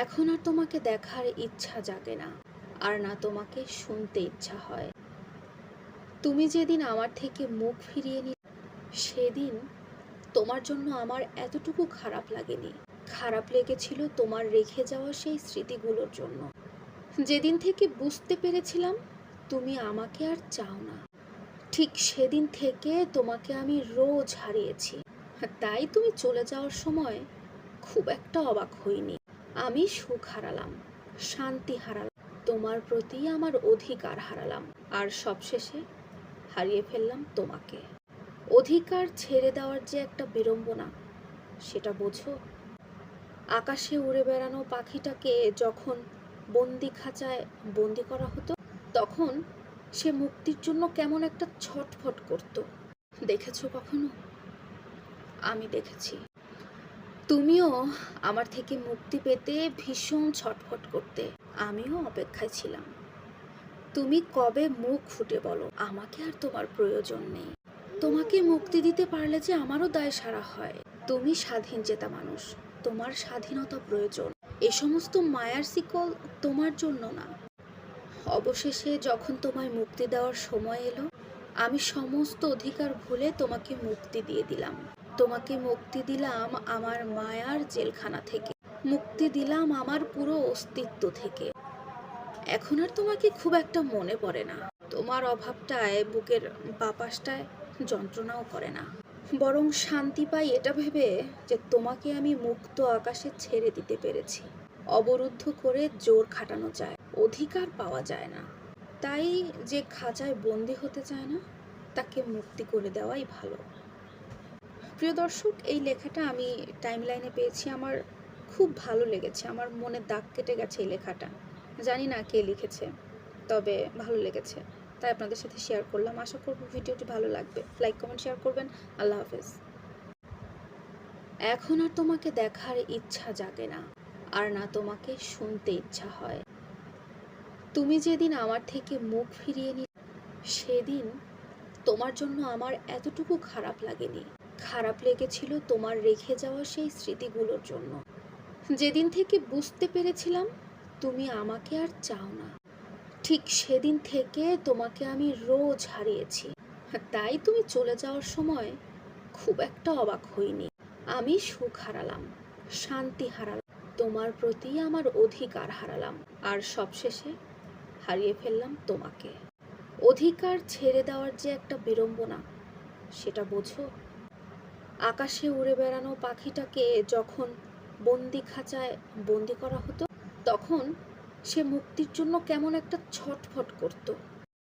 এখন আর তোমাকে দেখার ইচ্ছা জাগে না, আর না তোমাকে শুনতে ইচ্ছা হয়। তুমি যেদিন আমার থেকে মুখ ফিরিয়ে নি, সেদিন তোমার জন্য আমার এতটুকু খারাপ লাগেনি। খারাপ লেগেছিল তোমার রেখে যাওয়া সেই স্মৃতিগুলোর জন্য। যেদিন থেকে বুঝতে পেরেছিলাম তুমি আমাকে আর চাও না, ঠিক সেদিন থেকে তোমাকে আমি রোজ হারিয়েছি। তাই তুমি চলে যাওয়ার সময় খুব একটা অবাক হইনি। আমি সুখ হারালাম, শান্তি হারালাম, তোমার প্রতি আমার অধিকার হারালাম, আর সবশেষে হারিয়ে ফেললাম তোমাকে। অধিকার ছেড়ে দেওয়ার যে একটা বিড়ম্বনা, সেটা বোঝো। আকাশে উড়ে বেড়ানো পাখিটাকে যখন বন্দি খাঁচায় বন্দি করা হতো, তখন সে মুক্তির জন্য কেমন একটা ছটফট করত। দেখেছ কখনো? আমি দেখেছি। তুমিও আমার থেকে মুক্তি পেতে ভীষণ ছটফট করতে। আমিও অপেক্ষায় ছিলাম। তুমি কবে মুখ ফুটে বলো? আমাকে আর তোমার প্রয়োজন নেই। তোমাকে মুক্তি দিতে পারলে যে আমারও দায় সারা হয়। তুমি স্বাধীন চেতা মানুষ। তোমার স্বাধীনতা প্রয়োজন। এ সমস্ত মায়ার শিকল তোমার জন্য না। অবশেষে যখন তোমায় মুক্তি দেওয়ার সময় এলো, আমি সমস্ত অধিকার ভুলে তোমাকে মুক্তি দিয়ে দিলাম। তোমাকে মুক্তি দিলাম আমার মায়ার জেলখানা থেকে। মুক্তি দিলাম আমার পুরো অস্তিত্ব থেকে। এখন আর তোমাকে খুব একটা মনে পড়ে না। তোমার অভাবটায়, বুকের বাপাসটায় যন্ত্রণাও করে না। বরং শান্তি পাই এটা ভেবে যে তোমাকে আমি মুক্ত আকাশে ছেড়ে দিতে পেরেছি। অবরুদ্ধ করে জোর খাটানো যায়, অধিকার পাওয়া যায় না। তাই যে খাঁচায় বন্দি হতে চায় না, তাকে মুক্তি করে দেওয়াই ভালো। প্রিয় দর্শক, এই লেখাটা আমি টাইম লাইনে পেয়েছি। আমার খুব ভালো লেগেছে। আমার মনে দাগ কেটে গেছে এই লেখাটা। জানি না কে লিখেছে, তবে ভালো লেগেছে। তাই আপনাদের সাথে শেয়ার করলাম। আশা করব ভিডিওটি ভালো লাগবে। লাইক কমেন্ট শেয়ার করবেন। আল্লাহ হাফেজ। এখন আর তোমাকে দেখার ইচ্ছা জাগে না। আর না তোমাকে শুনতে ইচ্ছা হয়। তুমি যেদিন আমার থেকে মুখ ফিরিয়ে নি, সেদিন তোমার জন্য আমার এতটুকু খারাপ লাগেনি। খারাপ লেগেছিল তোমার রেখে যাওয়া সেই স্মৃতিগুলোর জন্য। যেদিন থেকে বুঝতে পেরেছিলাম, তুমি আমাকে আর চাও না। ঠিক সেদিন থেকে তোমাকে আমি রোজ হারিয়েছি। তাই তুমি চলে যাওয়ার সময় খুব একটা অবাক হইনি। আমি সুখ হারালাম, শান্তি হারালাম, তোমার প্রতি আমার অধিকার হারালাম, আর সবশেষে হারিয়ে ফেললাম তোমাকে। অধিকার ছেড়ে দেওয়ার যে একটা বিড়ম্বনা, সেটা বোঝো। আকাশে উড়ে বেড়ানো পাখিটাকে যখন বন্দি খাঁচায় বন্দি করা হতো, তখন সে মুক্তির জন্য কেমন একটা ছটফট করত।